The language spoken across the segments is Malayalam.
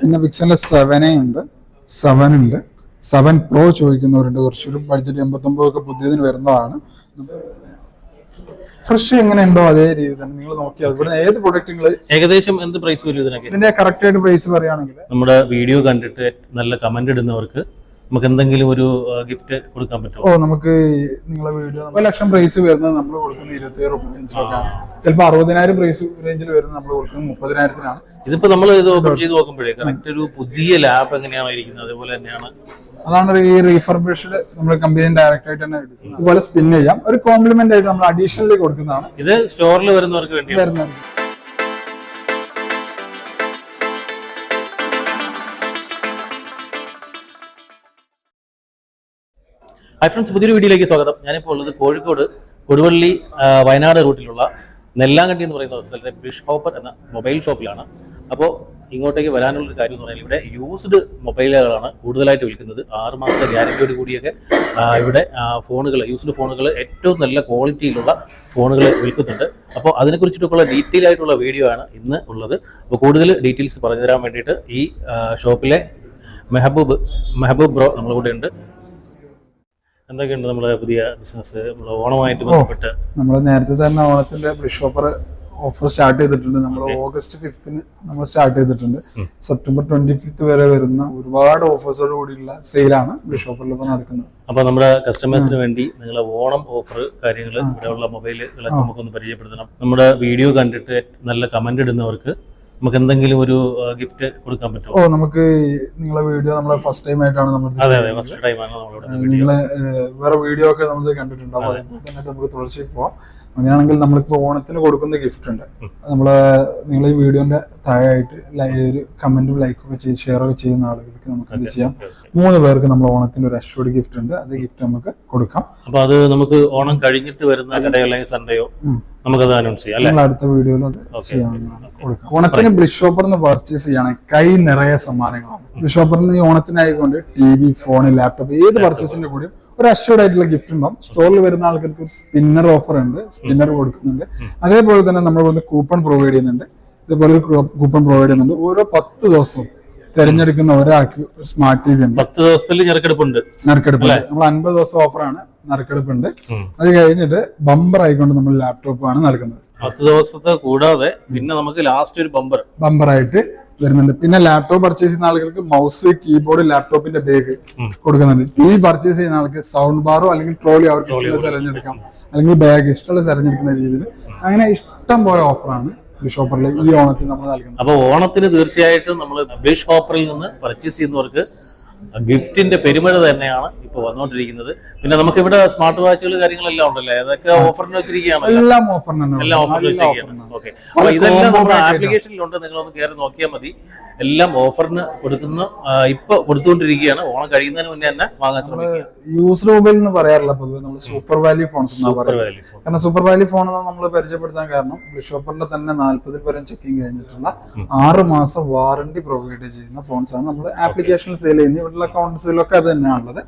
പിന്നെ പിക്സലിന്റെ സെവൻ എ ഉണ്ട്. സെവൻ ഉണ്ട്. സെവൻ പ്രോ ചോദിക്കുന്നവരുണ്ട്. കുറച്ചൊരു ബഡ്ജറ്റ് എൺപത്തൊമ്പത് ഒക്കെ പുതിയതിന് വരുന്നതാണ്. ഫ്രഷ് എങ്ങനെ ഉണ്ടോ അതേ രീതി തന്നെ നിങ്ങൾ നോക്കിയാൽ ഇവിടെ ഏത് പ്രൊഡക്റ്റ് നിങ്ങൾ ഏകദേശം എന്ത് പ്രൈസ് വരും ഇതിനൊക്കെ? ഇതിന്റെ കറക്റ്റ് ആയിട്ട് പ്രൈസ് പറയുകയാണെങ്കിൽ നമ്മുടെ വീഡിയോ കണ്ടിട്ട് നല്ല കമന്റ് ഇടുന്നവർക്ക് നമുക്ക് എന്തെങ്കിലും ഒരു ഗിഫ്റ്റ് കൊടുക്കാൻ പറ്റുമോ? ഓ നമുക്ക് നിങ്ങളെ വീഡിയോ ഒരു ലക്ഷം പ്രൈസ് വരുന്നത് നമ്മൾ കൊടുക്കുന്ന ഇരുപത്തി ഏഴ് റേഞ്ചിലൊക്കെയാണ് ചിലപ്പോൾ അറുപതിനായിരം പ്രൈസ് റേഞ്ചിൽ വരുന്നത് നമ്മൾ കൊടുക്കുന്നത് മുപ്പതിനായിരത്തിനാണ്. ഇതിപ്പോ നമ്മൾ ഇത് ഓപ്പൺ ചെയ്ത് നോക്കുമ്പോഴേ കറക്റ്റ് ഒരു പുതിയ ലാബ് എങ്ങനെയാണ് ഇരിക്കുന്നത് അതേപോലെ തന്നെയാണ്. അതാണ് ഈ റീഫർബിഷ്ഡ് നമ്മൾ കമ്പനി ഡയറക്റ്റ് ആയിട്ട് തന്നെ എടുക്കുന്നത്. അതുപോലെ സ്പിൻ ചെയ്യാം. ഒരു കോംപ്ലിമെന്റ് ആയിട്ട് നമ്മൾ അഡീഷണലി കൊടുക്കുന്നതാണ്. ഇത് സ്റ്റോറിൽ വരുന്നവർക്ക് വേണ്ടി വരുന്നത് ഹായ് ഫ്രണ്ട്സ് പുതിയൊരു വീഡിയോയിലേക്ക് സ്വാഗതം. ഞാനിപ്പോൾ ഉള്ളത് കോഴിക്കോട് കൊടുവള്ളി വയനാട് റൂട്ടിലുള്ള നെല്ലാങ്കണ്ടി എന്ന് പറയുന്ന സ്ഥലത്തെ ബിഷ് ഹോപ്പർ എന്ന മൊബൈൽ ഷോപ്പിലാണ്. അപ്പോൾ ഇങ്ങോട്ടേക്ക് വരാനുള്ള ഒരു കാര്യം എന്ന് പറഞ്ഞാൽ ഇവിടെ യൂസ്ഡ് മൊബൈലുകളാണ് കൂടുതലായിട്ട് വിൽക്കുന്നത്. ആറ് മാസത്തെ ഗ്യാരണ്ടിയോട് കൂടിയൊക്കെ ഇവിടെ ഫോണുകൾ യൂസ്ഡ് ഫോണുകൾ ഏറ്റവും നല്ല ക്വാളിറ്റിയിലുള്ള ഫോണുകൾ വിൽക്കുന്നുണ്ട്. അപ്പോൾ അതിനെക്കുറിച്ചിട്ടൊക്കെയുള്ള ഡീറ്റെയിൽ ആയിട്ടുള്ള വീഡിയോ ആണ് ഇന്ന് ഉള്ളത്. അപ്പോൾ കൂടുതൽ ഡീറ്റെയിൽസ് പറഞ്ഞു തരാൻ വേണ്ടിയിട്ട് ഈ ഷോപ്പിലെ മെഹബൂബ് മെഹബൂബ് ബ്രോ നമ്മളുടെ കൂടെ ഉണ്ട് എന്തൊക്കെയുണ്ട് നമ്മുടെ പുതിയ ബിസിനസ്? ഓണമായിട്ട് ബന്ധപ്പെട്ട്. നമ്മൾ നേരത്തെ തന്നെ ഓണത്തിന്റെ ബ്രിഷ് ഓഫർ ഓഫർ സ്റ്റാർട്ട് ചെയ്തിട്ടുണ്ട്. നമ്മൾ ഓഗസ്റ്റ് ഫിഫ്തിന് നമ്മൾ സ്റ്റാർട്ട് ചെയ്തിട്ടുണ്ട്. സെപ്റ്റംബർ ട്വന്റി ഫിഫ്ത് വരെ വരുന്ന ഒരുപാട് ഓഫേഴ്സോട് കൂടിയുള്ള സെയിലാണ് ബിഷോപ്പറിൽ ഇപ്പോൾ നടക്കുന്നത്. അപ്പൊ നമ്മുടെ കസ്റ്റമേഴ്സിന് വേണ്ടി നിങ്ങൾ ഓണം ഓഫർ കാര്യങ്ങൾ ഇവിടെയുള്ള മൊബൈലുകളൊക്കെ നമുക്കൊന്ന് പരിചയപ്പെടുത്തണം. നമ്മുടെ വീഡിയോ കണ്ടിട്ട് നല്ല കമന്റ് ഇടുന്നവർക്ക് നമുക്ക് എന്തെങ്കിലും ഒരു ഗിഫ്റ്റ് കൊടുക്കാൻ പറ്റുമോ? ഓ നമുക്ക് നിങ്ങളെ വീഡിയോ നമ്മളെ ഫസ്റ്റ് ടൈം ആയിട്ടാണ് നമ്മൾ അതെ അതെ ഫസ്റ്റ് ടൈം ആണ് നിങ്ങളെ വേറെ വീഡിയോ ഒക്കെ നമ്മൾ കണ്ടിട്ടുണ്ട്. അപ്പോൾ അതേപോലെ തന്നെ നമുക്ക് തുടർച്ചയായി പോവാം. അങ്ങനെയാണെങ്കിൽ നമ്മളിപ്പോ ഓണത്തിന് കൊടുക്കുന്ന ഗിഫ്റ്റ് ഉണ്ട്. നമ്മൾ നിങ്ങൾ ഈ വീഡിയോന്റെ താഴെയായിട്ട് ഒരു കമന്റും ലൈക്കും ഒക്കെ ചെയ്ത് ഷെയർ ഒക്കെ ചെയ്യുന്ന ആളുകൾക്ക് നമുക്ക് അത് ചെയ്യാം? മൂന്ന് പേർക്ക് നമ്മൾ ഓണത്തിന് ഒരു അഷ്യൂർഡ് ഗിഫ്റ്റ് ഉണ്ട്. അത് ഗിഫ്റ്റ് നമുക്ക് കൊടുക്കാം. അപ്പൊ അത് നമുക്ക് ഓണം കഴിഞ്ഞിട്ട് വരുന്ന കടയോ അല്ലെങ്കിൽ സൺഡേയോ. നമുക്കത് അനൗൺസ് ചെയ്യാം അല്ലേ? നമ്മൾ അടുത്ത വീഡിയോയിൽ അത് ചെയ്യാവുന്നതാണ്. കൊടുക്കാം. ഓണത്തിന് ബ്ലിഷോപ്പർന്ന് പർച്ചേസ് ചെയ്യണം. കൈ നിറയെ സമ്മാനങ്ങളാണ്. ബ്രിഷോപ്പറിന് ഈ ഓണത്തിനായിക്കൊണ്ട് ടി വി ഫോൺ ലാപ്ടോപ്പ് ഏത് പർച്ചേസിന്റെ കൂടിയും ഒരു അഷ്യൂർഡ് ആയിട്ടുള്ള ഗിഫ്റ്റ് ഉണ്ടാവും. സ്റ്റോറിൽ വരുന്ന ആൾക്കാർക്ക് ഒരു സ്പിന്നർ ഓഫർ ഉണ്ട്. സ്പിന്നർ കൊടുക്കുന്നുണ്ട്. അതേപോലെ തന്നെ നമ്മൾ വന്ന് കൂപ്പൺ പ്രൊവൈഡ് ചെയ്യുന്നുണ്ട്. ഇതേപോലെ ഒരു കൂപ്പൺ പ്രൊവൈഡ് ചെയ്യുന്നുണ്ട്. ഓരോ പത്ത് ദിവസവും തിരഞ്ഞെടുക്കുന്ന ഒരാൾക്ക് ഒരു സ്മാർട്ട് ടി വി ഉണ്ട്. പത്ത് ദിവസത്തിൽ നറുക്കെടുപ്പുണ്ട് നറുക്കെടുപ്പ് നമ്മൾ അൻപത് ദിവസം ഓഫറാണ് നറുക്കെടുപ്പുണ്ട് ഉണ്ട് അത് കഴിഞ്ഞിട്ട് ബമ്പർ ആയിക്കൊണ്ട് നമ്മൾ ലാപ്ടോപ്പ് ആണ് നൽകുന്നത്. പത്ത് ദിവസത്തെ കൂടാതെ പിന്നെ നമുക്ക് ലാസ്റ്റ് ഒരു ബമ്പർ ബമ്പറായിട്ട് വരുന്നുണ്ട്. പിന്നെ ലാപ്ടോപ്പ് പർച്ചേസ് ചെയ്യുന്ന ആളുകൾക്ക് മൗസ് കീബോർഡ് ലാപ്ടോപ്പിന്റെ ബാഗ്. കൊടുക്കുന്നുണ്ട്. ടി വി പർച്ചേസ് ചെയ്യുന്ന ആൾക്ക് സൗണ്ട് ബാറോ അല്ലെങ്കിൽ ട്രോളി അവർക്ക് ഇഷ്ടമുള്ള തിരഞ്ഞെടുക്കാം. അല്ലെങ്കിൽ ബാഗ് ഇഷ്ടമുള്ള തിരഞ്ഞെടുക്കുന്ന രീതിയിൽ. അങ്ങനെ ഇഷ്ടം പോലെ ഓഫറാണ് ഈ ഷോപ്പറിൽ ഈ ഓണത്തിന് നമ്മൾ നൽകുന്നത്. അപ്പൊ ഓണത്തിന് തീർച്ചയായിട്ടും നമ്മൾ ബിഷ് ഹോപ്പറിൽ നിന്ന് പർച്ചേസ് ചെയ്യുന്നവർക്ക് ഗിഫ്റ്റിന്റെ പെരുമഴ തന്നെയാണ് ഇപ്പൊ വന്നുകൊണ്ടിരിക്കുന്നത് പിന്നെ നമുക്ക് ഇവിടെ സ്മാർട്ട് വാച്ചുകൾ കാര്യങ്ങളെല്ലാം ഉണ്ടല്ലേ? അതൊക്കെ ഓഫറിന് വെച്ചിരിക്കുകയാണ് എല്ലാം ഓഫറിന് എല്ലാം ഓഫറിൽ വെച്ചിരിക്കുകയാണ്. ഓക്കെ. അപ്പൊ ഇതെല്ലാം നമ്മുടെ ആപ്ലിക്കേഷനിലുണ്ട്. നിങ്ങളൊന്ന് കയറി നോക്കിയാൽ മതി. എല്ലാം ഓഫറിന് കൊടുക്കുന്ന ഇപ്പൊ കൊടുത്തുകൊണ്ടിരിക്കുകയാണ്. ഓണം കഴിയുന്നതിന് മുന്നേ തന്നെ വാങ്ങാൻ ശ്രമിക്കുക. യൂസ്ഡ് മൊബൈൽ എന്ന് പറയാറില്ല പൊതുവെ. നമ്മൾ സൂപ്പർ വാല്യൂ ഫോൺസ് കാരണം സൂപ്പർ വാല്യൂ ഫോൺ നമ്മൾ പരിചയപ്പെടുത്താൻ കാരണം ഷോപ്പറിന്റെ തന്നെ നാല്പതിൽ പരം ചെക്കിങ് കഴിഞ്ഞിട്ടുള്ള ആറ് മാസം വാറണ്ടി പ്രൊവൈഡ് ചെയ്യുന്ന ഫോൺസ് ആണ് നമ്മൾ ആപ്ലിക്കേഷൻ സെയിൽ ചെയ്യുന്നത്. ഇവിടെയുള്ള അക്കൗണ്ട്സിലൊക്കെ അത് തന്നെയാണുള്ളത്.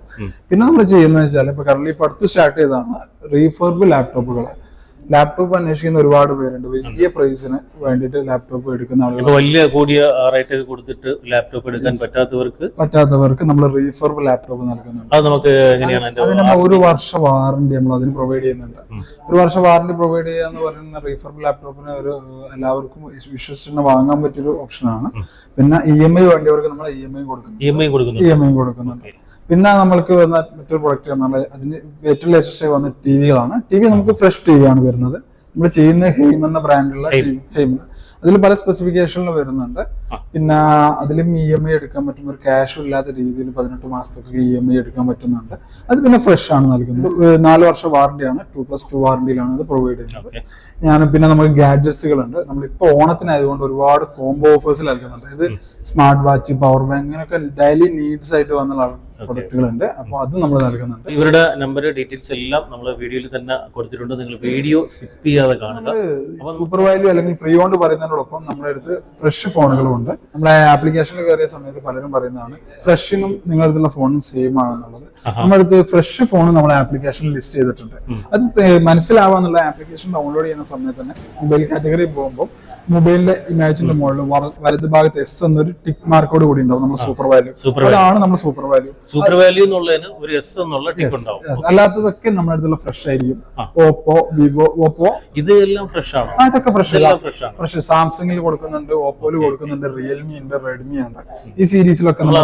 പിന്നെ നമ്മൾ ചെയ്യുന്നത് വെച്ചാൽ ഇപ്പൊ കറണ്ട് ഇപ്പൊ അടുത്ത് സ്റ്റാർട്ട് ചെയ്താണ് റീഫർബ് ലാപ്ടോപ്പുകൾ ലാപ്ടോപ്പ് അന്വേഷിക്കുന്ന ഒരുപാട് പേരുണ്ട്. വലിയ പ്രൈസിന് വേണ്ടിട്ട് ലാപ്ടോപ്പ് എടുക്കുന്ന ആളുകൾ വലിയ കൂടിയ റേറ്റ് കൊടുത്തിട്ട് ലാപ്ടോപ്പ് എടുക്കാൻ പറ്റാത്തവർക്ക് പറ്റാത്തവർക്ക് നമ്മൾ റീഫർബ് ലാപ്ടോപ്പ് നൽകുന്നുണ്ട്. അത് നമുക്ക് എങ്ങനെയാണ് അതിന് നമ്മൾ ഒരു വർഷ വാറണ്ടി നമ്മൾ അതിന് പ്രൊവൈഡ് ചെയ്യുന്നുണ്ട്. ഒരു വർഷ വാറണ്ടി പ്രൊവൈഡ് ചെയ്യുക എന്ന് പറയുന്ന റീഫർബ് ലാപ്ടോപ്പിന് ഒരു എല്ലാവർക്കും വിശ്വസിച്ച് വാങ്ങാൻ പറ്റിയൊരു ഓപ്ഷനാണ് പിന്നെ ഇ എം ഐ വേണ്ടിയവർക്ക് നമ്മൾ ഇ എം ഐ കൊടുക്കുന്നു ഇ എം ഐ കൊടുക്കുന്നു ഇ എം ഐ കൊടുക്കുന്നുണ്ട്. പിന്നെ നമ്മൾക്ക് വന്ന മറ്റൊരു പ്രൊഡക്റ്റ് നമ്മൾ അതിന് ഏറ്റവും ലേറ്റസ്റ്റ് വന്ന ടി വികളാണ് ടി വി നമുക്ക് ഫ്രഷ് ടി വി ആണ് വരുന്നത്. നമ്മൾ ചെയ്യുന്ന ഹെയിം എന്ന ബ്രാൻഡുള്ള ഹെയിം അതിൽ പല സ്പെസിഫിക്കേഷനിൽ വരുന്നുണ്ട്. പിന്നെ അതിലും ഇ എം ഐ എടുക്കാൻ പറ്റും. ഒരു ക്യാഷ് ഇല്ലാത്ത രീതിയിൽ പതിനെട്ട് മാസത്തേക്ക് ഇ എം ഐ എടുക്കാൻ പറ്റുന്നുണ്ട്. അത് പിന്നെ ഫ്രഷ് ആണ് നൽകുന്നത്. നാല് വർഷം വാറണ്ടിയാണ് ടു പ്ലസ് ടു വാറണ്ടിയിലാണ് അത് പ്രൊവൈഡ് ചെയ്യുന്നത്. ഞാൻ പിന്നെ നമുക്ക് ഗാഡ്ജറ്റ്സുകൾ ഉണ്ട് നമ്മളിപ്പോ ഓണത്തിനായതുകൊണ്ട് ഒരുപാട് കോംബോ ഓഫേഴ്സ് നൽകുന്നുണ്ട്. ഇത് സ്മാർട്ട് വാച്ച് പവർ ബാങ്ക് അങ്ങനെയൊക്കെ ഡെയിലി നീഡ്സ് ആയിട്ട് വന്ന പ്രൊഡക്റ്റുകളുണ്ട് അപ്പോൾ അത് നമ്മൾ നൽകുന്നുണ്ട്. ഇവരുടെ നമ്പർ ഡീറ്റെയിൽസ് എല്ലാം നമ്മൾ വീഡിയോയിൽ തന്നെ കൊടുത്തിട്ടുണ്ട്. നിങ്ങൾ വീഡിയോ സ്കിപ്പ് ചെയ്യാതെ കാണുക. സൂപ്പർ വാല്യൂ അല്ലെങ്കിൽ പ്രീ ഓണ്ട് പറയുന്നതിനോടൊപ്പം നമ്മുടെ അടുത്ത് ഫ്രഷ് ഫോണുകളും ഉണ്ട് നമ്മളെ ആപ്ലിക്കേഷനിൽ കയറിയ സമയത്ത് പലരും പറയുന്നതാണ് ഫ്രഷിനും നിങ്ങളുടെ അടുത്തുള്ള ഫോണും സെയിം ആണെന്നുള്ളത്. നമ്മുടെ അടുത്ത് ഫ്രഷ് ഫോൺ നമ്മൾ ആപ്ലിക്കേഷനിൽ ലിസ്റ്റ് ചെയ്തിട്ടുണ്ട്. അത് മനസ്സിലാവാന്നുള്ള ആപ്ലിക്കേഷൻ ഡൗൺലോഡ് ചെയ്യുന്ന സമയത്ത് തന്നെ മൊബൈൽ കാറ്റഗറി പോകുമ്പോൾ മൊബൈലിന്റെ ഇമേജിന്റെ മുകളിൽ വല- വലത് ഭാഗത്ത് എസ് എന്നൊരു ടിക്ക് മാർക്കോട് കൂടി ഉണ്ടാവും നമ്മൾ സൂപ്പർ വാല്യൂ അതാണ് നമ്മുടെ സൂപ്പർ വാല്യൂ സൂപ്പർ വാല്യൂ എന്നുള്ളതിന് ഒരു എസ് എന്നുള്ള ടിക്ക് ഉണ്ടാവും. അല്ലാത്തതൊക്കെ നമ്മുടെ അടുത്തുള്ള ഫ്രഷ് ആയിരിക്കും. ഓപ്പോ വിവോ ഓപ്പോ ഇതെല്ലാം ഫ്രഷ് ആണ്? അതൊക്കെ ഫ്രഷ് ഫ്രഷ് സാംസങ്ങിൽ കൊടുക്കുന്നുണ്ട് ഓപ്പോയിൽ കൊടുക്കുന്നുണ്ട് റിയൽമി ഉണ്ട് റെഡ്മി ഉണ്ട്. ഈ സീരീസിലൊക്കെ നമ്മൾ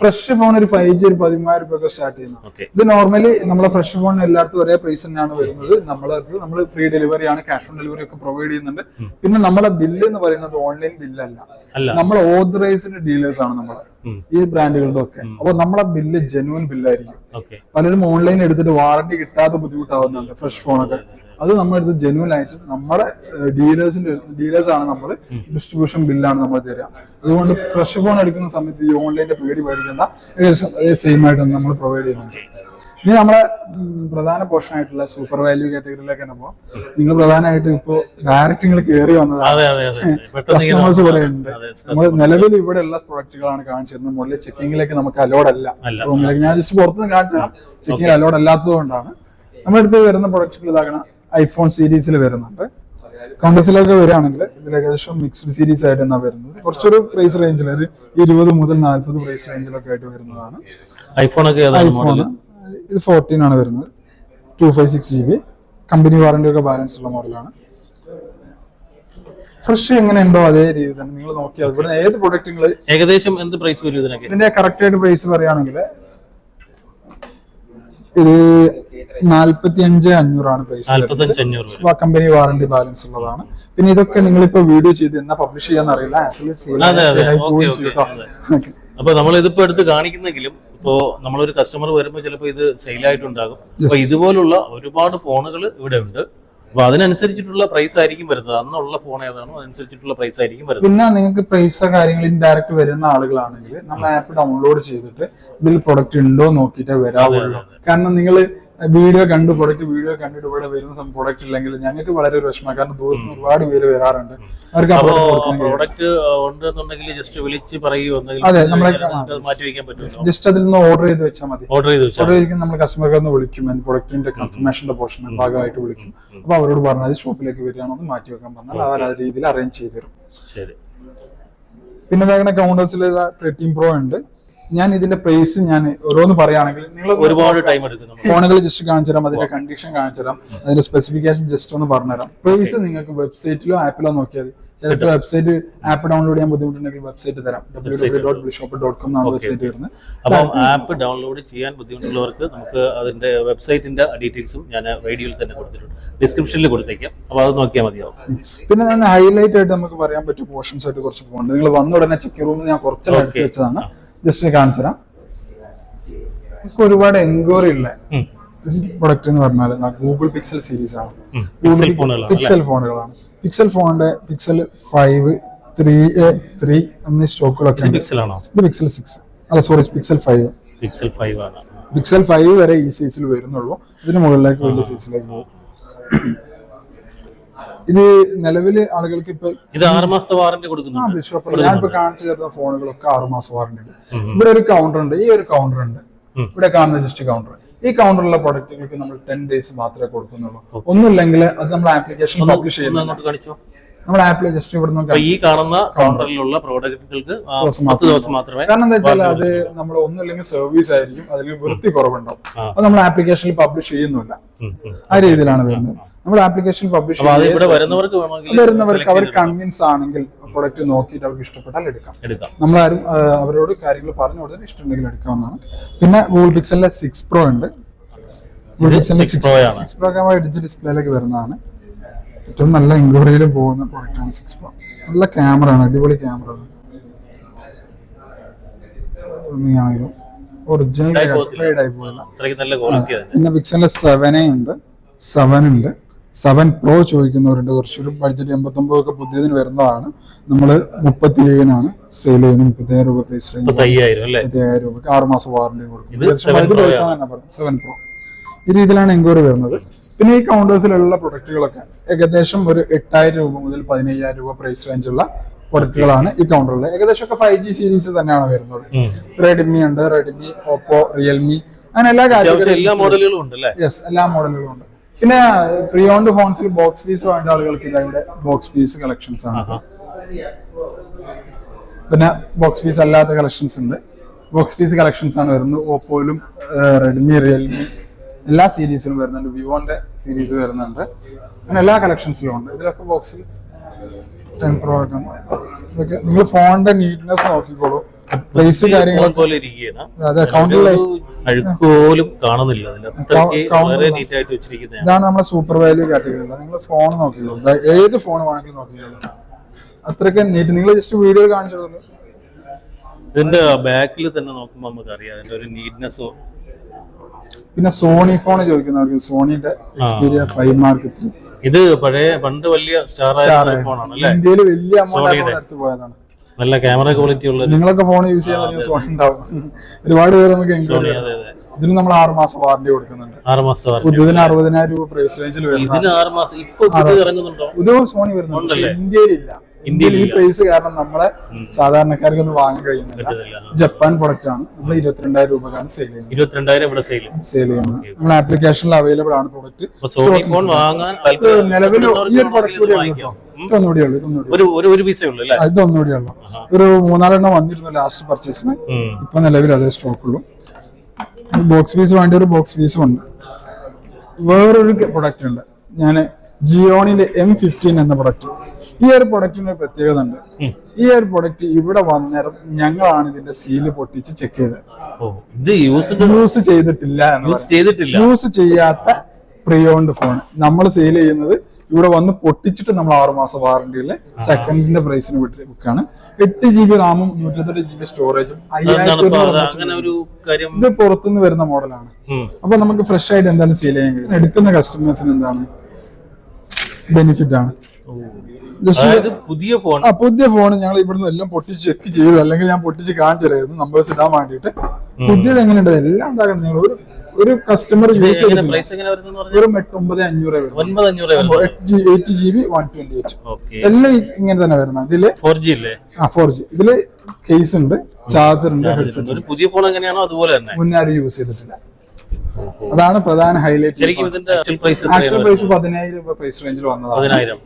ഫ്രഷ് ഫോൺ ഒരു ഫൈവ് ജി ഒരു പതിമൂവായിരം രൂപ ഒക്കെ സ്റ്റാർട്ട് ചെയ്യുന്നത് ഇത് നോർമലി നമ്മളെ ഫ്രഷ് ഫോൺ എല്ലായിടത്തും ഒരേ പ്രൈസ് തന്നെയാണ് വരുന്നത്. നമ്മളെ നമ്മൾ ഫ്രീ ഡെലിവറി ആണ് ക്യാഷ് ഓൺ ഡെലിവറി ഒക്കെ പ്രൊവൈഡ് ചെയ്യുന്നുണ്ട്. പിന്നെ നമ്മളെ ബില്ല് എന്ന് പറയുന്നത് ഓൺലൈൻ ബില്ലല്ല അല്ല. നമ്മൾ ഓതറൈസ്ഡ് ഡീലേഴ്സ് ആണ് നമ്മൾ ഉം. ഈ ബ്രാൻഡുകളുടെ ഒക്കെ അപ്പൊ നമ്മളെ ബില്ല് ജെനുവൻ ബില്ലായിരിക്കും. പലരും ഓൺലൈൻ എടുത്തിട്ട് വാറണ്ടി കിട്ടാതെ ബുദ്ധിമുട്ടാവുന്നുണ്ട് ഫ്രഷ് ഫോണൊക്കെ അത് നമ്മളെടുത്ത് ജെനുവൻ ആയിട്ട് നമ്മുടെ ഡീലേഴ്സിന്റെ ഡീലേഴ്സ് ആണ് നമ്മൾ ഡിസ്ട്രിബ്യൂഷൻ ബില്ലാണ് നമ്മൾ തരിക അതുകൊണ്ട് ഫ്രഷ് ഫോൺ എടുക്കുന്ന സമയത്ത് ഈ ഓൺലൈനിന്റെ പേടി പേടിക്കേണ്ട. ഏകദേശം അതേ സെയിം ആയിട്ട് നമ്മൾ പ്രൊവൈഡ് ചെയ്യുന്നുണ്ട്. ഇനി നമ്മളെ പ്രധാന പോർഷൻ ആയിട്ടുള്ള സൂപ്പർ വാല്യൂ കാറ്റഗറിയിലേക്ക് തന്നെ പോകാം നിങ്ങൾ പ്രധാനമായിട്ട് ഇപ്പോ ഡയറക്റ്റ് നിങ്ങൾ കയറി വന്നതാണ് കസ്റ്റമേഴ്സ് ഇവിടെ ഉണ്ട്. നമ്മൾ നിലവിൽ ഇവിടെ ഉള്ള പ്രൊഡക്റ്റുകളാണ് കാണിച്ചിരുന്നത് മുകളിൽ ചെക്കിങ്ങിലേക്ക് നമുക്ക് അലോഡ് അല്ല. റൂമിലേക്ക് ഞാൻ ജസ്റ്റ് പുറത്തുനിന്ന് കാണിച്ചാൽ ചെക്കിങ്ങിൽ അലോഡ് അല്ലാത്തത് കൊണ്ടാണ്. നമ്മുടെ അടുത്ത് വരുന്ന പ്രൊഡക്റ്റുകൾ ഇതാകണം. ഐഫോൺ സീരീസിൽ വരുന്നുണ്ട്. കോൺഗ്രസിലൊക്കെ വരികയാണെങ്കിൽ ഇതിൽ ഏകദേശം മിക്സ്ഡ് സീരീസ് ആയിട്ടാണ് വരുന്നത്. കുറച്ചൊരു പ്രൈസ് റേഞ്ചിൽ ഒരു ഇരുപത് മുതൽ നാല്പത് പ്രൈസ് റേഞ്ചിലൊക്കെ ആയിട്ട് വരുന്നതാണ്. ഐഫോൺ ഒക്കെ ഐഫോൺ ഇത് ഫോർട്ടീൻ ആണ് വരുന്നത്. Two five six G B company warranty ഒക്കെ ബാലൻസ് ഉള്ള മോഡലാണ് ഫ്രഷ് എങ്ങനെ ഉണ്ടോ അതേ രീതി തന്നെ നിങ്ങൾ നോക്കിയാൽ ഇവിടെ ഏത് പ്രൊഡക്റ്റ് നിങ്ങൾ ഏകദേശം എന്ത് പ്രൈസ് വരും ഇതിനൊക്കെ? ഇതിന്റെ കറക്റ്റ് ആയിട്ട് പ്രൈസ് പറയുകയാണെങ്കിൽ ഇത് നാല്പത്തി അഞ്ച് അഞ്ഞൂറാണ് പ്രൈസ് കമ്പനി വാറണ്ടി ബാലൻസ് ഉള്ളതാണ്. പിന്നെ ഇതൊക്കെ നിങ്ങളിപ്പോ വീഡിയോ ചെയ്ത് എന്നാ പബ്ലിഷ് ചെയ്യാന്ന് അറിയില്ല. ആപ്പിൾ ഓക്കേ, പോവുകയും. ചെയ്യും കേട്ടോ. അപ്പൊ നമ്മൾ ഇതിപ്പോ എടുത്ത് കാണിക്കുന്നെങ്കിലും ഇപ്പോ നമ്മളൊരു കസ്റ്റമർ വരുമ്പോൾ ചിലപ്പോൾ ഇത് സെയിലായിട്ടുണ്ടാകും അപ്പൊ ഇതുപോലുള്ള ഒരുപാട് ഫോണുകൾ ഇവിടെ ഉണ്ട് അപ്പൊ അതിനനുസരിച്ചിട്ടുള്ള പ്രൈസ് ആയിരിക്കും വരുന്നത്. അന്നുള്ള ഫോൺ ഏതാണോ അതനുസരിച്ചിട്ടുള്ള പ്രൈസ് ആയിരിക്കും വരുന്നത്. പിന്നെ നിങ്ങൾക്ക് പ്രൈസ് കാര്യങ്ങൾ ഇൻഡയറക്റ്റ് വരുന്ന ആളുകളാണെങ്കിൽ നമ്മൾ ആപ്പ് ഡൗൺലോഡ് ചെയ്തിട്ട് ഇതിൽ പ്രൊഡക്റ്റ് ഉണ്ടോ നോക്കിയിട്ടേ വരാവുള്ളൂ. കാരണം നിങ്ങൾ വീഡിയോ കണ്ട് പ്രൊഡക്റ്റ് വീഡിയോ കണ്ടിട്ട് ഇവിടെ വരുന്ന പ്രൊഡക്റ്റ് ഇല്ലെങ്കിൽ ഞങ്ങൾക്ക് വളരെ ഒരു വിഷമം. കാരണം ദൂരത്ത് ഒരുപാട് പേര് വരാറുണ്ട്. അവർക്ക് പ്രോഡക്റ്റ് ഉണ്ടെന്നുണ്ടെങ്കിൽ ജസ്റ്റ് വിളിച്ച് അതെ, നമ്മളെ- ജസ്റ്റ് അതിൽ നിന്ന് ഓർഡർ ചെയ്ത് വെച്ചാൽ മതി. ഓർഡർ ചെയ്ത് ഓർഡർ ചെയ്തിരിക്കും നമ്മൾ കസ്റ്റമർക്ക് ഒന്ന് വിളിക്കും. പ്രൊഡക്റ്റിന്റെ കൺഫർമേഷന്റെ പോർഷൻ ഭാഗമായിട്ട് വിളിക്കും. അപ്പൊ അവരോട് പറഞ്ഞാൽ ഷോപ്പിലേക്ക് വരികയാണെന്ന് മാറ്റി വെക്കാൻ പറഞ്ഞാൽ അവർ ആ രീതിയിൽ അറേഞ്ച് ചെയ്തു തരും. ശരി. പിന്നെ കൗണ്ടേഴ്സിൽ തേർട്ടീൻ പ്രോ ഉണ്ട്. ഞാൻ ഇതിന്റെ പ്രൈസ് ഞാൻ ഓരോന്ന് പറയുകയാണെങ്കിൽ നിങ്ങൾ ഒരുപാട് ടൈം എടുക്കും ഫോണുകൾ ജസ്റ്റ് കാണിച്ചു തരാം അതിന്റെ കണ്ടീഷൻ കാണിച്ചു തരാം അതിന്റെ സ്പെസിഫിക്കേഷൻ ജസ്റ്റ് ഒന്ന് പറഞ്ഞുതരാം പ്രൈസ് നിങ്ങൾക്ക് വെബ്സൈറ്റിലോ ആപ്പിലോ നോക്കിയാൽ ചിലപ്പോൾ വെബ്സൈറ്റ് ആപ്പ് ഡൗൺലോഡ് ചെയ്യാൻ ബുദ്ധിമുട്ടുണ്ടെങ്കിൽ വെബ്സൈറ്റ് തരാം. W W dot bishop dot com എന്നാണ് വെബ്സൈറ്റ് വരുന്നത്. അപ്പം ആപ്പ് ഡൗൺലോഡ് ചെയ്യാൻ ബുദ്ധിമുട്ടുള്ളവർക്ക് നമുക്ക് അതിന്റെ വെബ്സൈറ്റിന്റെ ഡീറ്റെയിൽസും ഞാൻ റേഡിയോയിൽ തന്നെ കൊടുത്തിട്ടുണ്ട്. ഡിസ്ക്രിപ്ഷനിൽ കൊടുത്തേക്കാം. അപ്പോൾ അത് നോക്കിയാൽ മതിയാവും. പിന്നെ ഞാൻ ഹൈലൈറ്റ് ആയിട്ട് നമുക്ക് പറയാൻ പറ്റിയ പോർഷൻസ് ആയിട്ട് കുറച്ച് പോകുന്നുണ്ട് നിങ്ങൾ വന്ന ഉടനെ ചെക്ക് റൂമിൽ ഞാൻ കുറച്ച് എടുത്ത് വെച്ചതാണ്. ജസ്റ്റ് കാണിച്ചു തരാം. നമുക്ക് ഒരുപാട് എൻക്വയറി ഉള്ള പ്രൊഡക്റ്റ് എന്ന് പറഞ്ഞാൽ ഗൂഗിൾ പിക്സൽ സീരീസ് ആണ്. പിക്സൽ ഫോണുകളാണ് പിക്സൽ ഫോണിന്റെ Pixel five three A three എന്നീ സ്റ്റോക്കുകളൊക്കെ ഉണ്ട്. ഇത് പിക്സൽ സിക്സ് അല്ല sorry Pixel five Pixel five ആണ്. പിക്സൽ ഫൈവ് വരെ ഈ സൈസിൽ വരുന്നുള്ളൂ. ഇതിന് മുകളിലേക്ക് വലിയ സൈസിലേക്ക് പോകും. ഇത് നിലവിൽ ആളുകൾക്ക് ഇപ്പൊ ഇത് ആറ് മാസത്തെ വാറന്റി കൊടുക്കുന്നു ബിഷോപ്പ് ഞാനിപ്പോ കാണിച്ചു തരുന്ന ഫോണുകളൊക്കെ ആറ് വാറന്റി വാറണ്ടി ഉണ്ട് ഇവിടെ ഒരു കൗണ്ടർ ഉണ്ട്. ഈ ഒരു കൗണ്ടർ ഉണ്ട്. ഇവിടെ കാണുന്ന ജസ്റ്റ് കൗണ്ടർ ഈ കൗണ്ടറിലുള്ള പ്രൊഡക്റ്റുകൾക്ക് നമ്മൾ ടെൻ ഡേയ്സ് മാത്രമേ കൊടുക്കുന്നുള്ളൂ. ഒന്നുമില്ലെങ്കിൽ അത് നമ്മൾ ആപ്ലിക്കേഷൻ പബ്ലിഷ് ചെയ്യുന്നുണ്ട് നമ്മുടെ ആപ്പിൽ ജസ്റ്റ് ഇവിടുന്ന് ഈ കാണുന്ന കൗണ്ടറിലുള്ള പ്രോഡക്റ്റുകൾക്ക് പത്ത് ദിവസം മാത്രമേ കാരണം എന്താ വെച്ചാൽ അത് നമ്മൾ ഒന്നുമില്ലെങ്കിൽ സർവീസ് ആയിരിക്കും. അതിൽ വൃത്തി കുറവുണ്ടാവും. അത് നമ്മൾ ആപ്ലിക്കേഷനിൽ പബ്ലിഷ് ചെയ്യുന്നില്ല. ആ രീതിയിലാണ് വരുന്നത്. നമ്മൾ ആപ്ലിക്കേഷൻ പബ്ലിഷ് വരുന്നവർക്ക് അവർ കൺവിൻസ് ആണെങ്കിൽ പ്രൊഡക്റ്റ് നോക്കിയിട്ട് അവർക്ക് ഇഷ്ടപ്പെട്ടാൽ എടുക്കാം. നമ്മളാരും അവരോട് കാര്യങ്ങൾ പറഞ്ഞു കൊടുത്തിട്ട് ഇഷ്ടമുണ്ടെങ്കിൽ എടുക്കാവുന്നതാണ്. പിന്നെ ഗൂഗിൾ പിക്സലിലെ സിക്സ് പ്രോ ഉണ്ട്. ഗൂഗിൾ പിക്സലിന്റെ 6 Pro ആണ്. സിക്സ് പ്രോ ക്യാമറ എഡിറ്റ് ഡിസ്പ്ലേയിലേക്ക് വരുന്നതാണ്. ഏറ്റവും നല്ല എൻക്വയറിയിലും പോകുന്ന പ്രോഡക്റ്റ് ആണ് സിക്സ് പ്രോ നല്ല ക്യാമറ ആണ് അടിപൊളി ക്യാമറ ആണ്. ആണെങ്കിലും ഒറിജിനൽ ആയി പോയില്ല പിന്നെ പിക്സലിന്റെ സെവനേ ഉണ്ട്. സെവൻ ഉണ്ട്. സെവൻ പ്രോ ചോദിക്കുന്നവരുണ്ട്. കുറച്ചൊരു ബഡ്ജറ്റ് എൺപത്തൊമ്പത് ഒക്കെ പുതിയതിന് വരുന്നതാണ്. നമ്മൾ മുപ്പത്തി ഏഴിനാണ് സെയിൽ ചെയ്യുന്നത്. മുപ്പത്തി ഏഴ് രൂപ പ്രൈസ് റേഞ്ച് മുപ്പത്തി അയ്യായിരം അല്ലേ? മുപ്പത്തി ഏഴായിരം രൂപയ്ക്ക് ആറ് മാസം വാറന്റി കൊടുക്കും. ഇത് ഏകദേശം 7 Pro പൈസ തന്നെ പറയും. സെവൻ പ്രോ ഈ രീതിയിലാണ് എൻക്വയറി വരുന്നത്. പിന്നെ ഈ കൗണ്ടേഴ്സിലുള്ള പ്രൊഡക്റ്റുകളൊക്കെ ഏകദേശം ഒരു എട്ടായിരം രൂപ മുതൽ പതിനയ്യായിരം രൂപ പ്രൈസ് റേഞ്ചുള്ള പ്രൊഡക്റ്റുകളാണ് ഈ കൗണ്ടറിൽ ഏകദേശം ഒക്കെ ഫൈവ് ജി സീരീസ് തന്നെയാണ് വരുന്നത്. റെഡ്മി ഉണ്ട്. റെഡ്മി ഓപ്പോ റിയൽമി അങ്ങനെ എല്ലാ യെസ് എല്ലാ മോഡലുകളും ഉണ്ട്. പിന്നെ പ്രിയോണ്ട് ഫോൺസിൽ ബോക്സ് പീസ് വേണ്ട ആളുകൾക്ക് ഇതാ ഇവിടെ ബോക്സ് പീസ് കളക്ഷൻസ് ആണ് പിന്നെ ബോക്സ് പീസ് അല്ലാത്ത കളക്ഷൻസ് ഉണ്ട്. ബോക്സ് പീസ് കളക്ഷൻസ് ആണ് വരുന്നത്. ഓപ്പോയിലും റെഡ്മി റിയൽമി എല്ലാ സീരീസിലും വരുന്നുണ്ട്. വിവോന്റെ സീരീസ് വരുന്നുണ്ട്. അങ്ങനെ എല്ലാ കളക്ഷൻസിലും ഉണ്ട്. ഇതിലൊക്കെ ബോക്സ് ടെൻ പ്രോ ഒക്കെ. ഇതൊക്കെ നിങ്ങൾ ഫോണിന്റെ നീറ്റ്നെസ് നോക്കിക്കോളൂ. ഫോൺ കാര്യങ്ങളൊക്കെ പോലെ പോലും കാണുന്നില്ല. ഇതാണ് നമ്മുടെ സൂപ്പർ വാല്യൂ കാറ്റഗറി നിങ്ങൾ ഫോൺ നോക്കിക്കോളൂ. ദാ ഏത് ഫോൺ വേണമെങ്കിലും നോക്കിക്കോളൂ. അത്രയ്ക്ക് നീറ്റ് നിങ്ങൾ ജസ്റ്റ് വീഡിയോ കാണിച്ചോളൂ ഇതിന്റെ ബാക്കിൽ തന്നെ നോക്കുമ്പോൾ നമുക്ക് അറിയാം അതിന്റെ ഒരു നീറ്റ്നെസ് പിന്നെ സോണി ഫോൺ ചോദിക്കുന്നവർക്ക് സോണിന്റെ എക്സ്പീരിയ ഫൈവ് മാർക്ക് ത്രീ. ഇത് പഴയ പണ്ട് വലിയ സ്റ്റാർ ഫോണാണ് ഇന്ത്യയിൽ വലിയ അമൗണ്ട് എടുത്തു പോയതാണ്. നല്ല ക്യാമറ ക്വാളിറ്റി ഉള്ള നിങ്ങളൊക്കെ ഫോൺ യൂസ് ചെയ്യാൻ സോണി ഉണ്ടാവും ഒരുപാട് പേര് നമുക്ക് എൻക്വയറി ഇതിന് നമ്മൾ ആറ് മാസം വാറന്റി കൊടുക്കുന്നുണ്ട്. ആറ് മാസത്തെ പുതിയതിന് അറുപതിനായിരം രൂപ പ്രൈസ് റേഞ്ചിൽ വരുന്നുണ്ട് പുതിയ സോണി വരുന്നുണ്ട്. ഇന്ത്യയിൽ ഇന്ത്യയിലില്ല. ഇന്ത്യയിൽ ഈ പ്രൈസ് കാരണം നമ്മളെ സാധാരണക്കാർക്ക് ഒന്നും വാങ്ങാൻ കഴിയുന്നില്ല. ജപ്പാൻ പ്രൊഡക്റ്റ് ആണ്. നമ്മൾ ഇരുപത്തിരണ്ടായിരം രൂപക്കാണ് സെയിൽ ചെയ്യുന്നത്. സെയിൽ ചെയ്യുന്നത്. നമ്മൾ ആപ്ലിക്കേഷനിൽ അവൈലബിൾ ആണ് പ്രൊഡക്റ്റ് നിലവിൽ ഈ ഒരു പ്രൊഡക്റ്റ് കൂടി ആണ് കേട്ടോ ഒരു ഒരു ഒരു പീസേ ഉള്ളൂ അല്ലേ? ഇതൊന്നുകൂടി ഉള്ളൂ. ഒരു മൂന്നാലെണ്ണം വന്നിരുന്നു ലാസ്റ്റ് പർച്ചേസിന്. ഇപ്പൊ നിലവിൽ അതേ സ്റ്റോക്ക് ഉള്ളൂ. ബോക്സ് പീസ് വേണ്ട ഒരു ബോക്സ് പീസും ഉണ്ട്. വേറൊരു പ്രൊഡക്റ്റ് ഉണ്ട്. ഞാൻ ജിയോണിന്റെ എം ഫിഫ്റ്റീൻ എന്ന പ്രൊഡക്റ്റ് ഈ ഒരു പ്രൊഡക്റ്റിന് ഒരു പ്രത്യേകത ഉണ്ട്. ഈ ഒരു പ്രൊഡക്റ്റ് ഇവിടെ വന്നേരം ഞങ്ങളാണ് ഇതിന്റെ സീൽ പൊട്ടിച്ച് ചെക്ക് ചെയ്തത്. ഇത് യൂസ് യൂസ് ചെയ്തിട്ടില്ല യൂസ് ചെയ്തിട്ടില്ല. യൂസ് ചെയ്യാത്ത പ്രിയോണ്ട് ഫോൺ നമ്മൾ സെയിൽ ചെയ്യുന്നത് ഇവിടെ വന്ന് പൊട്ടിച്ചിട്ട് നമ്മൾ ആറ് മാസം വാറണ്ടിയിൽ സെക്കൻഡിന്റെ പ്രൈസിന് വിട്ട് വിൽക്കാണ് എട്ട് ജി ബി റാമും നൂറ്റെട്ട് ജി ബി സ്റ്റോറേജും അയ്യായിരത്തി ഇത് പുറത്തുനിന്ന് വരുന്ന മോഡലാണ്. അപ്പൊ നമുക്ക് ഫ്രഷ് ആയിട്ട് എന്തായാലും സെയിൽ ചെയ്യാൻ കഴിയും. എടുക്കുന്ന കസ്റ്റമേഴ്സിന് എന്താണ്? ബെനിഫിറ്റ് ആണ്. പുതിയ ഫോൺ ആ പുതിയ ഫോൺ ഞങ്ങൾ ഇവിടുന്ന് എല്ലാം പൊട്ടിച്ച് ചെക്ക് ചെയ്തു. അല്ലെങ്കിൽ ഞാൻ പൊട്ടിച്ച് കാണിച്ചു തരായിരുന്നു. നമ്പേഴ്സ് ഇടാൻ വേണ്ടിയിട്ട്. പുതിയത് എങ്ങനെയുണ്ട്? എല്ലാം എന്താ നിങ്ങൾ ഒരു ഒരു കസ്റ്റമർ യൂസ് ഒരു ഒമ്പത് അഞ്ഞൂറ് ഒൻപത് eight G B one twenty eight എല്ലാം ഇങ്ങനെ തന്നെ വരുന്നത്. ഇതിൽ ഫോർ ജി അല്ലേ ആ ഫോർ ജി ഇതിൽ കേസ് ഉണ്ട് ചാർജർ ഉണ്ട് ഹെഡ്സെറ്റ് പുതിയ ഫോൺ എങ്ങനെയാണോ അതുപോലെ തന്നെ. മുന്നേ ആരും യൂസ് ചെയ്തിട്ടില്ല അതാണ് പ്രധാന ഹൈലൈറ്റ് ആക്ച്വൽ പ്രൈസ് പതിനായിരം രൂപ പ്രൈസ് റേഞ്ചിൽ വന്നതാണ്.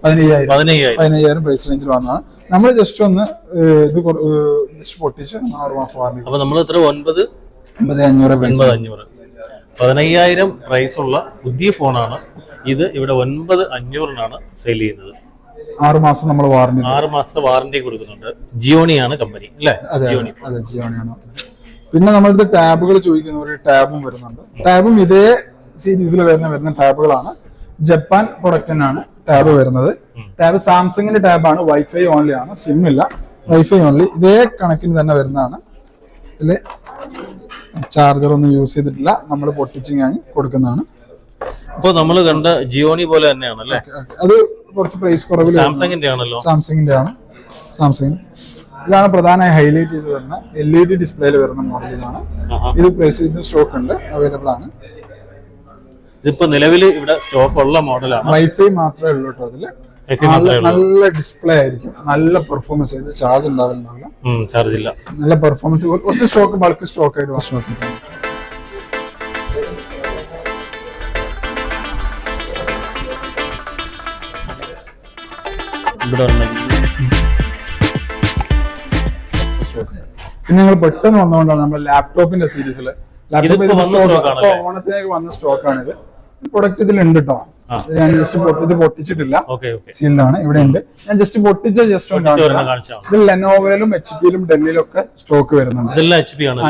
പതിനയ്യായിരം. പതിനയ്യായിരം. പ്രൈസ് റേഞ്ചിൽ വന്നതാണ്. നമ്മൾ ജസ്റ്റ് ഒന്ന് ഇത് ജസ്റ്റ് പൊട്ടിച്ച് ആറ് മാസം വാറണ്ടി നമ്മൾ എത്ര? ഒൻപത്? ഒമ്പത് അഞ്ഞൂറ് ഒൻപത് അഞ്ഞൂറ്. പതിനയ്യായിരം പ്രൈസ് ഉള്ള പുതിയ ഫോണാണ്. ഇത് ഇവിടെ ഒൻപത് അഞ്ഞൂറിനാണ് സെയിൽ ചെയ്യുന്നത്. ആറ് മാസം നമ്മൾ വാറണ്ടി ആറ് മാസത്തെ വാറന്റി കൊടുക്കുന്നുണ്ട്. ജിയോണിയാണ് കമ്പനി അല്ലേ? അതെ ജിയോണി അതെ ജിയോണിയാണ്. പിന്നെ നമ്മളിത് ടാബുകൾ ചോദിക്കുന്ന ഒരു ടാബും വരുന്നുണ്ട്. ടാബും ഇതേ സീരീസിൽ വരുന്ന വരുന്ന ടാബുകളാണ്. ജപ്പാൻ പ്രൊഡക്റ്റ് തന്നെയാണ് ടാബ് വരുന്നത്. ടാബ് സാംസങ്ങിന്റെ ടാബാണ് വൈഫൈ ഓൺലി ആണ് സിം ഇല്ല. വൈഫൈ ഓൺലി ഇതേ കണക്കിന് തന്നെ വരുന്നതാണ്. ചാർജർ ഒന്നും യൂസ് ചെയ്തിട്ടില്ല. നമ്മൾ പൊട്ടിച്ച് ഞാൻ കൊടുക്കുന്നതാണ്. അപ്പോൾ നമ്മൾ കണ്ട ജിയോണി പോലെ തന്നെയാണ് അല്ലേ? അത് കുറച്ച് പ്രൈസ് കുറവിൽ സാംസങ്ങിന്റെ ആണല്ലോ. സാംസങ്ങിന്റെ ആണ്. സാംസങ് ഇതാണ് പ്രധാനമായി ഹൈലൈറ്റ് ചെയ്ത് വരുന്ന എൽ ഇ ഡി ഡിസ്പ്ലേയിൽ വരുന്ന മോഡൽ ഇതാണ്. ഇത് പ്രൈസ് സ്റ്റോക്ക് ഉണ്ട് അവൈലബിൾ ആണ്. ഇതിപ്പോ നിലവിൽ ഇവിടെ സ്റ്റോക്ക് ഉള്ള മോഡലാണ് വൈഫൈ മാത്രമേ ഉള്ളൂ കേട്ടോ അതിൽ. നല്ല നല്ല ഡിസ്പ്ലേ ആയിരിക്കും. നല്ല പെർഫോമൻസ് ഇത് ചാർജ് ഉണ്ടാവില്ല ചാർജ് ഇല്ല. നല്ല പെർഫോമൻസ് കുറച്ച് സ്റ്റോക്ക് ബൾക്ക് സ്റ്റോക്ക് ആയിട്ട് വന്നെങ്കിൽ പിന്നെ നിങ്ങൾ പെട്ടെന്ന് വന്നുകൊണ്ടാണ് നമ്മുടെ ലാപ്ടോപ്പിന്റെ സീരീസിൽ ലാപ്ടോപ്പ്? ഓണത്തിലേക്ക് വന്ന സ്റ്റോക്കാണിത് പ്രൊഡക്റ്റ് ഇതിലുണ്ട് കേട്ടോ ഞാൻ ജസ്റ്റ് ഇത് പൊട്ടിച്ചിട്ടില്ല. സീൽഡാണ് ഇവിടെ ഉണ്ട്. ഞാൻ ജസ്റ്റ് പൊട്ടിച്ച ജസ്റ്റ് ഇത് ലെനോവയിലും എച്ച് പിയിലും ഡൽഹിയിലും ഒക്കെ സ്റ്റോക്ക് വരുന്നുണ്ട്.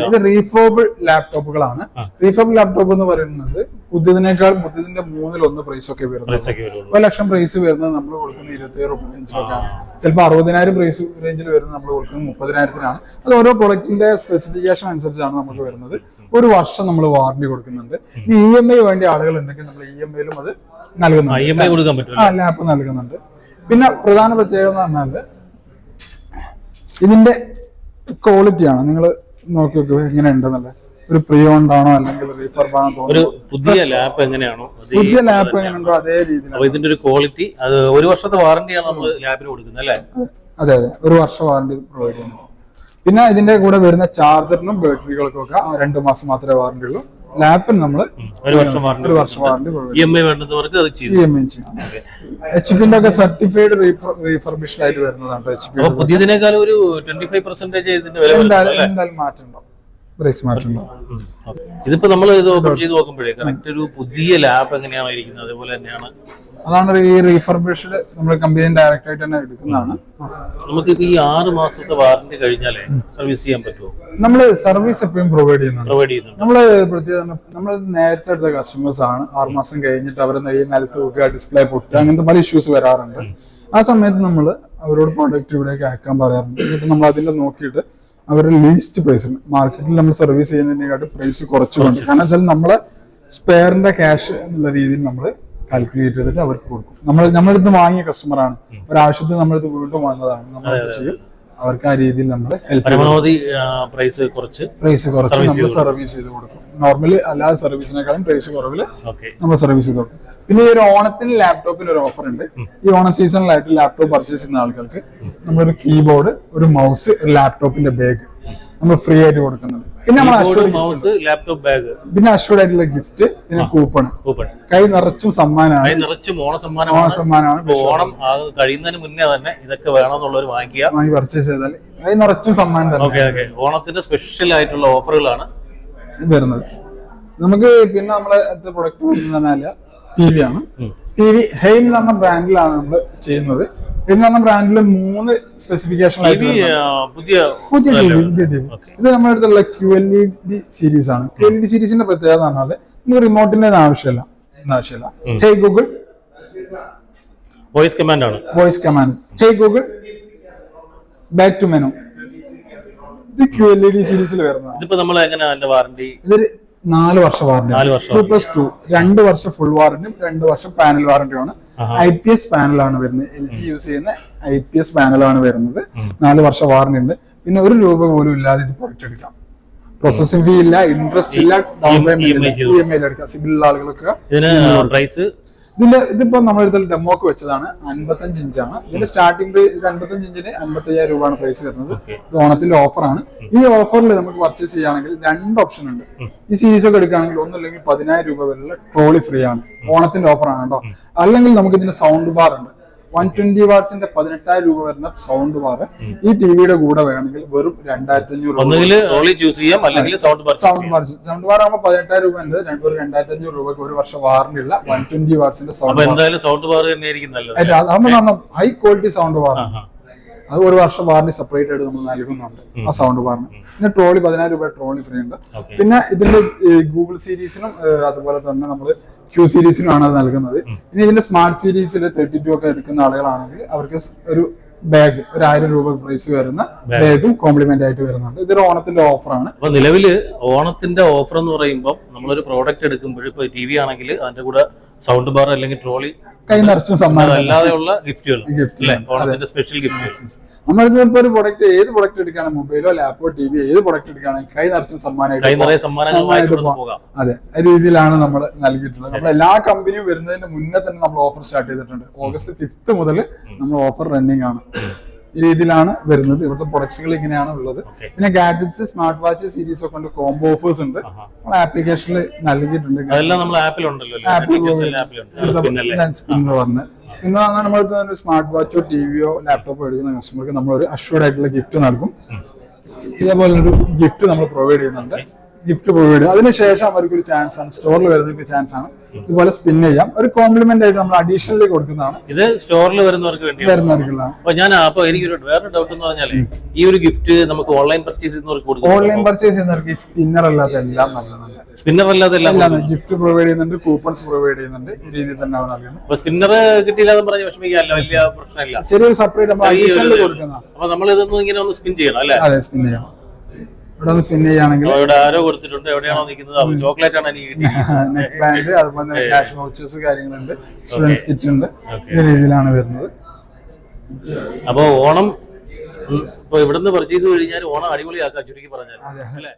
ഇത്. റീഫോബ് ലാപ്ടോപ്പുകളാണ് റീഫോബിൾ റീഫോബ് ലാപ്ടോപ്പ് എന്ന് പറയുന്നത് പുതിയതിനേക്കാൾ പുതിയതിന്റെ മൂന്നിൽ ഒന്ന് പ്രൈസ് ഒക്കെ വരുന്നത് ഒരു ലക്ഷം പ്രൈസ് വരുന്നത് നമ്മൾ കൊടുക്കുന്ന ഇരുപത്തി ഏഴ് റേഞ്ചിലൊക്കെയാണ് ചിലപ്പോൾ അറുപതിനായിരം പ്രൈസ് റേഞ്ചിൽ വരുന്നത് നമ്മൾ കൊടുക്കുന്നത് മുപ്പതിനായിരത്തിനാണ്. അത് ഓരോ പ്രൊഡക്റ്റിന്റെ സ്പെസിഫിക്കേഷൻ അനുസരിച്ചാണ് നമുക്ക് വരുന്നത്. ഒരു വർഷം നമ്മൾ വാറണ്ടി കൊടുക്കുന്നുണ്ട്. ഇ എം ഐ വേണ്ട ആളുകൾ ഉണ്ടെങ്കിൽ നമ്മൾ ഇ എം ഐയിലും അത് നൽകുന്നുണ്ട്. ആ ലാപ്പ് നൽകുന്നുണ്ട്. പിന്നെ പ്രധാന പ്രത്യേകത എന്ന് പറഞ്ഞാൽ ഇതിന്റെ ക്വാളിറ്റിയാണ് നിങ്ങൾ നോക്കി നോക്കുക എങ്ങനെയുണ്ടെന്നല്ലേ ഒരു പ്രിയോണ്ടാണോ അല്ലെങ്കിൽ റീഫർബാണോ ഒരു പുതിയ ലാപ്പ് എങ്ങനെയാണോ പുതിയ ലാപ്പ് എങ്ങനെയുണ്ടോ അതേ രീതിയിൽ ഇതിന്റെ ഒരു ക്വാളിറ്റി അത് ഒരു വർഷത്തെ വാറന്റിയാണ് നമ്മൾ ലാപ്പിന് കൊടുക്കുന്നത് അല്ലേ? അതെ അതെ. ഒരു വർഷം വാറണ്ടി പ്രൊവൈഡ് ചെയ്യുന്നു പിന്നെ ഇതിന്റെ കൂടെ വരുന്ന ചാർജറിനും ബാറ്ററികൾക്കും ഒക്കെ രണ്ട് മാസം മാത്രമേ വാറണ്ടി ഉള്ളൂ. ലാപ്പിന് നമ്മൾ ഒരു വർഷം വാറണ്ടി ഒരു വർഷം വാറണ്ടി ഇ എം ഐ വേണ്ടുന്നവർക്ക് അത് ചെയ്യും ഇ എം ഐ ചെയ്യാം. എച്ച് പിന്റെ ഒക്കെ സർട്ടിഫൈഡ് റീഫർബിഷ്ഡ് ആയിട്ട് വരുന്നതാണ് എച്ച് പി അപ്പൊ ഒരു ട്വന്റി ഫൈവ് പെർസെന്റേജ് ഇതിന്റെ വില എന്തായാലും എന്തായാലും മാറ്റം പ്രൈസ്. ഇതിപ്പോ നമ്മൾ ഇത് ഓപ്പൺ ചെയ്ത് നോക്കുമ്പോഴേ കറക്റ്റ് ഒരു പുതിയ ലാബ് എങ്ങനെയാണ് ഇരിക്കുന്നത്? അതേപോലെ തന്നെയാണ് അതാണ് ഈ റീഫർബിഷ്ഡ് നമ്മൾ കമ്പനി ഡയറക്റ്റ് ആയിട്ട് തന്നെ എടുക്കുന്നതാണ്. നമുക്ക് ഈ ആറ് മാസത്തെ വാറന്റി കഴിഞ്ഞാലേ സർവീസ് ചെയ്യാൻ പറ്റുമോ നമ്മൾ സർവീസ് എപ്പോഴും പ്രൊവൈഡ് ചെയ്യുന്നുണ്ട്. പ്രൊവൈഡ് ചെയ്യുന്നുണ്ട്. നമ്മൾ പ്രത്യേക നമ്മൾ നേരത്തെ എടുത്ത കസ്റ്റമേഴ്സ് ആണ്. ആറ് മാസം കഴിഞ്ഞിട്ട് അവർ ഈ നിലത്ത് വെക്കുക ഡിസ്പ്ലേ പൊട്ടുക അങ്ങനത്തെ പല ഇഷ്യൂസ് വരാറുണ്ട്. ആ സമയത്ത് നമ്മൾ അവരോട് പ്രോഡക്റ്റ് ഇവിടേക്ക് ആക്കാൻ പറയാറുണ്ട്. എന്നിട്ട് നമ്മൾ അതിന്റെ നോക്കിയിട്ട് അവരുടെ ലീസ്റ്റ് പ്രൈസ് മാർക്കറ്റിൽ നമ്മൾ സർവീസ് ചെയ്യുന്നതിനെക്കാട്ട് പ്രൈസ് കുറച്ചുകൊണ്ട്. കാരണം വെച്ചാൽ നമ്മളെ സ്പെയറിന്റെ ക്യാഷ് എന്നുള്ള രീതിയിൽ നമ്മൾ കാൽക്കുലേറ്റ് ചെയ്തിട്ട് അവർക്ക് കൊടുക്കും. നമ്മൾ നമ്മളിത് വാങ്ങിയ കസ്റ്റമറാണ് ഒരാവശ്യത്തിന് നമ്മളിത് വീണ്ടും വന്നതാണ്. നമ്മൾ ചെയ്യും. അവർക്ക് ആ രീതിയിൽ നമ്മൾ പരമാവധി പ്രൈസ് കുറച്ച് പ്രൈസ് കുറച്ച് നമ്മൾ സർവീസ് ചെയ്ത് കൊടുക്കും. നോർമലി അല്ലാതെ സർവീസിനേക്കാളും പ്രൈസ് കുറവിൽ നമ്മൾ സർവീസ് ചെയ്ത് കൊടുക്കും. പിന്നെ ഈ ഒരു ഓണത്തിന് ലാപ്ടോപ്പിന് ഒരു ഓഫർ ഉണ്ട്. ഈ ഓണ സീസണിലായിട്ട് ലാപ്ടോപ്പ് പർച്ചേസ് ചെയ്യുന്ന ആൾക്കാർക്ക് നമ്മളൊരു കീബോർഡ് ഒരു മൗസ് ഒരു ലാപ്ടോപ്പിന്റെ ബാഗ് നമ്മൾ ഫ്രീ ആയിട്ട് കൊടുക്കുന്നത് പിന്നെ നമ്മൾ മൗസ് ലാപ്ടോപ്പ് ബാഗ് പിന്നെ അഷ്യൂർഡ് ആയിട്ടുള്ള ഗിഫ്റ്റ് പിന്നെ കൂപ്പൺ കൂപ്പൺ കൈ നിറച്ചും സമ്മാനമാണ്. കൈ നിറച്ചും ഓണ ഓണ സമ്മാനമാണ് സമ്മാനമാണ് ഓണം കഴിയുന്നതിന് മുന്നേ തന്നെ ഇതൊക്കെ വേണമെന്നുള്ളവർ വാങ്ങിക്കുക. വാങ്ങി പർച്ചേസ് ചെയ്താൽ കൈ നിറച്ചും സമ്മാനം തന്നെ. Okay okay. ഓണത്തിന്റെ സ്പെഷ്യൽ ആയിട്ടുള്ള ഓഫറുകളാണ് വരുന്നത്. നമുക്ക് പിന്നെ നമ്മളെ അടുത്ത പ്രൊഡക്റ്റ് വരുന്നതല്ല ടി വി ആണ്. ടി വി ഹെയിം എന്ന് പറഞ്ഞ ബ്രാൻഡിലാണ് നമ്മൾ ചെയ്യുന്നത്. എന്ന് പറഞ്ഞ ബ്രാൻഡിൽ മൂന്ന് സ്പെസിഫിക്കേഷൻ പുതിയ പുതിയ ഇത് നമ്മുടെ അടുത്തുള്ള Q L E D series ആണ്. ക്യു എൽ ഇ ഡി സീരീസിന്റെ പ്രത്യേകത എന്ന് പറഞ്ഞാൽ നമുക്ക് റിമോട്ടിന്റെ ആവശ്യമില്ല. ആവശ്യമില്ല. ഹേ ഗൂഗിൾ വോയിസ് കമാൻഡ് ആണ്. Voice command hey Google back to menu ഇത് ക്യു എൽ ഇ ഡി സീരീസിൽ വരുന്നതാണ്. ഇതിപ്പോ നമ്മൾ എങ്ങനെയാ വാറണ്ടി ഇതൊരു നാല് വർഷ വാറണ്ടി ടു പ്ലസ് ടു രണ്ട് വർഷം ഫുൾ വാറന്റിയും രണ്ട് വർഷം പാനൽ വാറണ്ടിയുമാണ് ഐ പി എസ് പാനലാണ് വരുന്നത്. എൽ ജി യൂസ് ചെയ്യുന്ന ഐ പി എസ് പാനലാണ് വരുന്നത്. നാല് വർഷ വാറണ്ടി ഉണ്ട്. പിന്നെ ഒരു രൂപ പോലും ഇല്ലാതെ ഇത് പ്രൊഡക്റ്റ് എടുക്കാം. പ്രോസസിംഗ് ഫീ ഇല്ല ഇൻട്രസ്റ്റ് ഇല്ല down payment E M I എടുക്കാം. സിബിൽ ആളുകളൊക്കെ പ്രൈസ് ഇതിന്റെ ഇതിപ്പോ നമ്മുടെ അടുത്ത് ഡെമോക്ക് വെച്ചതാണ് അൻപത്തഞ്ച് ഇഞ്ചാണ്. ഇതിന്റെ സ്റ്റാർട്ടിംഗ് പ്രൈസ് ഇത് അൻപത്തഞ്ച് ഇഞ്ചിന് അമ്പത്തയ്യായിരം രൂപയാണ് പ്രൈസ് വരുന്നത്. ഇത് ഓണത്തിന്റെ ഓഫറാണ് ഈ ഓഫറിൽ നമുക്ക് പർച്ചേസ് ചെയ്യുകയാണെങ്കിൽ രണ്ട് ഓപ്ഷൻ ഉണ്ട്. ഈ സീരീസ് ഒക്കെ എടുക്കുകയാണെങ്കിൽ ഒന്നുമില്ലെങ്കിൽ പതിനായിരം രൂപ വരെയുള്ള ട്രോളി ഫ്രീ ആണ്. ഓണത്തിന്റെ ഓഫറാണ് കേട്ടോ. അല്ലെങ്കിൽ നമുക്ക് ഇതിന്റെ സൗണ്ട് ബാർ ഉണ്ട്. വൺ ട്വന്റി വാട്സിന്റെ പതിനെട്ടായിരം രൂപ വരുന്ന സൗണ്ട് ബാർ ഈ ടിവിയുടെ കൂടെ വേണമെങ്കിൽ വെറും രണ്ടായിരത്തി അഞ്ഞൂറ് സൗണ്ട് ബാർ സൗണ്ട് ബാർ ആകുമ്പോൾ പതിനെട്ടായിരം രൂപ ഉണ്ട്. രണ്ട് ഒരു രണ്ടായിരത്തി അഞ്ഞൂറ് രൂപയ്ക്ക് ഒരു വർഷം വാറണ്ടി ഉള്ള വൺ ട്വന്റി വാട്സിന്റെ അപ്പൊ സൗണ്ട് എന്തായാലും സൗണ്ട് ബാർ തന്നെ ഹൈ ക്വാളിറ്റി സൗണ്ട് ബാർ. അത് ഒരു വർഷം വാറണ്ടി സെപ്പറേറ്റ് ആയിട്ട് നമ്മൾ നൽകുന്നുണ്ട് ആ സൗണ്ട് ബാറിന് പിന്നെ ട്രോളി പതിനായിരം രൂപ ട്രോളി ഫ്രീ ഉണ്ട്. പിന്നെ ഇതിന്റെ ഗൂഗിൾ സീരീസിനും അതുപോലെ തന്നെ നമ്മൾ ക്യൂ സീരീസിനുമാണ് അത് നൽകുന്നത്. പിന്നെ ഇതിന്റെ സ്മാർട്ട് സീരീസിൽ തേർട്ടി ടു ഒക്കെ എടുക്കുന്ന ആളുകളാണെങ്കിൽ അവർക്ക് ഒരു ബാഗ് ഒരു ആയിരം രൂപ പ്രൈസ് വരുന്ന ബാഗും കോംപ്ലിമെന്റ് ആയിട്ട് വരുന്നുണ്ട്. ഇതൊരു ഓണത്തിന്റെ ഓഫറാണ് അപ്പൊ നിലവിൽ ഓണത്തിന്റെ ഓഫർ എന്ന് പറയുമ്പോൾ നമ്മളൊരു പ്രോഡക്റ്റ് എടുക്കുമ്പോൾ ഇപ്പൊ ടി വി ആണെങ്കിൽ അതിന്റെ കൂടെ സൗണ്ട് ബാർ അല്ലെങ്കിൽ ട്രോളി കൈ നിറച്ചും സമ്മാനം. അല്ലാതെയുള്ള ഗിഫ്റ്റുകൾ ഗിഫ്റ്റ്. Special gift. നമ്മളിപ്പോ ഇപ്പൊ ഒരു പ്രൊഡക്റ്റ് ഏത് പ്രൊഡക്റ്റ് എടുക്കുകയാണ് മൊബൈലോ ലാപ്പോ ടി വി ഏത് പ്രൊഡക്റ്റ് എടുക്കുകയാണെങ്കിൽ കൈ നിറച്ചും സമ്മാനമായിട്ട് സമ്മാനമായിട്ട് പോകാം. അതെ. രീതിയിലാണ് നമ്മൾ നൽകിയിട്ടുള്ളത്. നമ്മൾ എല്ലാ കമ്പനിയും വരുന്നതിന് മുന്നേ തന്നെ നമ്മൾ ഓഫർ സ്റ്റാർട്ട് ചെയ്തിട്ടുണ്ട്. ഓഗസ്റ്റ് ഫിഫ്ത്ത് മുതൽ നമ്മൾ ഓഫർ റണ്ണിങ് ആണ്. രീതിയിലാണ് വരുന്നത്. ഇവിടുത്തെ പ്രൊഡക്ട്സുകൾ ഇങ്ങനെയാണ് ഉള്ളത്. പിന്നെ ഗാഡ്ജറ്റ്സ് സ്മാർട്ട് വാച്ച് സീരീസ് ഒക്കെ ഉണ്ട് കോംബോ ഓഫേഴ്സ് ഉണ്ട്. നമ്മൾ ആപ്ലിക്കേഷനിൽ നൽകിയിട്ടുണ്ട്. സ്പിന്നർ പറഞ്ഞ് സ്പിന്നർ നമ്മൾ സ്മാർട്ട് വാച്ചോ ടി വിയോ ലാപ്ടോപ്പോ എടുക്കുന്ന കസ്റ്റമർക്ക് നമ്മൾ ഒരു അഷ്യൂർഡ് ആയിട്ടുള്ള ഗിഫ്റ്റ് നൽകും. ഇതേപോലെ ഒരു ഗിഫ്റ്റ് നമ്മൾ പ്രൊവൈഡ് ചെയ്യുന്നുണ്ട്. ഗിഫ്റ്റ് പ്രൊവൈഡ് ചെയ്യും അതിനുശേഷം അവർക്ക് ഒരു ചാൻസ് ആണ് സ്റ്റോറിൽ വരുന്നവർക്ക് ചാൻസ് ആണ്. ഇതുപോലെ സ്പിൻ ചെയ്യാം. ഒരു കോംപ്ലിമെന്റ് ആയിട്ട് നമ്മൾ അഡീഷണലി കൊടുക്കുന്നതാണ്. ഇത് സ്റ്റോറിൽ വരുന്നവർക്ക് വേണ്ടി വരുന്നവർക്കുള്ളതാണ്. അപ്പൊ ഞാൻ അപ്പൊ എനിക്കൊരു വേറൊരു ഡൗട്ട് എന്ന് പറഞ്ഞാൽ ഈ ഒരു ഗിഫ്റ്റ് നമുക്ക് ഓൺലൈൻ പർച്ചേസ് ചെയ്യുന്നവർക്ക് കൊടുക്കും ഓൺലൈൻ പർച്ചേസ് ചെയ്യുന്നവർക്ക് ഈ സ്പിന്നർ അല്ലാതെ എല്ലാം നല്ലതാണ് സ്പിന്നർ അല്ലാതെ എല്ലാം ഗിഫ്റ്റ് പ്രൊവൈഡ് ചെയ്യുന്നുണ്ട് കൂപ്പൺസ് പ്രൊവൈഡ് ചെയ്യുന്നുണ്ട്. ഈ രീതിയിൽ തന്നെ അവർ നൽകുന്നു. സ്പിന്നർ കിട്ടിയില്ലാന്ന് പറഞ്ഞ വിഷമിക്കാനല്ല വലിയ പ്രശ്നമില്ല. ചെറിയൊരു സെപ്പറേറ്റ് നമ്മൾ അഡീഷണൽ കൊടുക്കുന്നതാണ്. അപ്പൊ നമ്മൾ ഇതൊന്നും ഇങ്ങനെ ഒന്ന് സ്പിൻ ചെയ്യണം അല്ലേ? അതെ സ്പിൻ ചെയ്യണം. ഇവിടെ ഒന്ന് സ്പിൻ ചെയ്യുകയാണെങ്കിൽ ഇവിടെ ആരോ കൊടുത്തിട്ടുണ്ട്. എവിടെയാണോ നിൽക്കുന്നത്? ചോക്ലേറ്റ് ആണ് എനിക്ക് കിട്ടിയത്. നെക്ക് ബാൻഡ് അതുപോലെ തന്നെ ക്യാഷ് വൗച്ചേഴ്സ് കാര്യങ്ങളുണ്ട്. സ്റ്റുഡൻസ് കിറ്റ് ഉണ്ട്. ഈ രീതിയിലാണ് വരുന്നത്. അപ്പൊ ഓണം ഇപ്പൊ ഇവിടുന്ന് പർച്ചേസ് കഴിഞ്ഞാൽ ഓണം അടിപൊളിയാക്കാം ചുരുക്കി പറഞ്ഞാൽ. അല്ലേ?